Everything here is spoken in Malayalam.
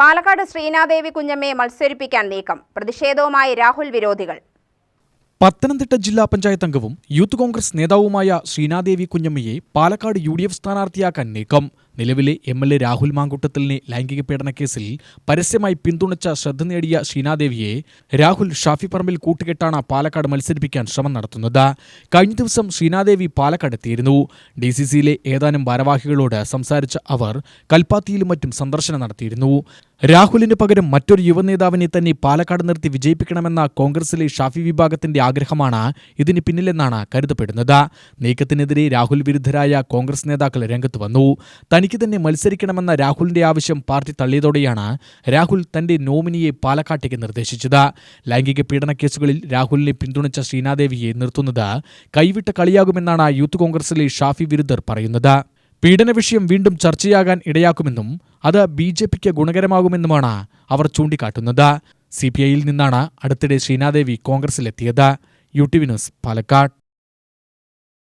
പാലക്കാട് ശ്രീനാദേവി കുഞ്ഞമ്മയെ മത്സരിപ്പിക്കാൻ നീക്കം. പ്രതിഷേധവുമായി രാഹുൽ വിരോധികൾ. പത്തനംതിട്ട ജില്ലാ പഞ്ചായത്ത് അംഗവും യൂത്ത് കോൺഗ്രസ് നേതാവുമായ ശ്രീനാദേവി കുഞ്ഞമ്മയെ പാലക്കാട് യു ഡി എഫ് സ്ഥാനാർത്ഥിയാക്കാൻ നീക്കം. നിലവിലെ എം എൽ എ രാഹുൽ മാങ്കുട്ടത്തിലിനെ ലൈംഗിക പീഡന കേസിൽ പരസ്യമായി പിന്തുണച്ച ശ്രദ്ധ നേടിയ ശ്രീനാദേവിയെ രാഹുൽ ഷാഫി പറമ്പിൽ കൂട്ടുകെട്ടാണ് പാലക്കാട് മത്സരിപ്പിക്കാൻ ശ്രമം നടത്തുന്നത്. കഴിഞ്ഞ ദിവസം ശ്രീനാദേവി പാലക്കാട് എത്തിയിരുന്നു. ഡി സി സിയിലെ ഏതാനും ഭാരവാഹികളോട് സംസാരിച്ച അവർ കൽപ്പാത്തിയിലും മറ്റും സന്ദർശനം നടത്തിയിരുന്നു. രാഹുലിന് പകരം മറ്റൊരു യുവനേതാവിനെ തന്നെ പാലക്കാട് നിർത്തി വിജയിപ്പിക്കണമെന്ന കോൺഗ്രസിലെ ഷാഫി വിഭാഗത്തിന്റെ ആഗ്രഹമാണ്. ഇതിന് പിന്നിലെന്നാണ് കരുതപ്പെടുന്നത്. നീക്കത്തിനെതിരെ രാഹുൽ വിരുദ്ധരായ കോൺഗ്രസ് നേതാക്കൾ രംഗത്ത് വന്നു. തനിക്ക് തന്നെ മത്സരിക്കണമെന്ന രാഹുലിന്റെ ആവശ്യം പാർട്ടി തള്ളിയതോടെയാണ് രാഹുൽ തന്റെ നോമിനിയെ പാലക്കാട്ടേക്ക് നിർദ്ദേശിച്ചത്. ലൈംഗിക പീഡന കേസുകളിൽ രാഹുലിനെ പിന്തുണച്ച ശ്രീനാദേവിയെ നിർത്തുന്നത് കൈവിട്ട കളിയാകുമെന്നാണ് യൂത്ത് കോൺഗ്രസിലെ ഷാഫി വിരുദ്ധർ പറയുന്നത്. പീഡന വിഷയം വീണ്ടും ചർച്ചയാകാൻ ഇടയാക്കുമെന്നും അത് ബി ജെ പിക്ക് ഗുണകരമാകുമെന്നുമാണ് അവർ ചൂണ്ടിക്കാട്ടുന്നത്. സി പി ഐയിൽ നിന്നാണ് അടുത്തിടെ Sreenadevi കോൺഗ്രസിലെത്തിയത്. U T V news Palakkad.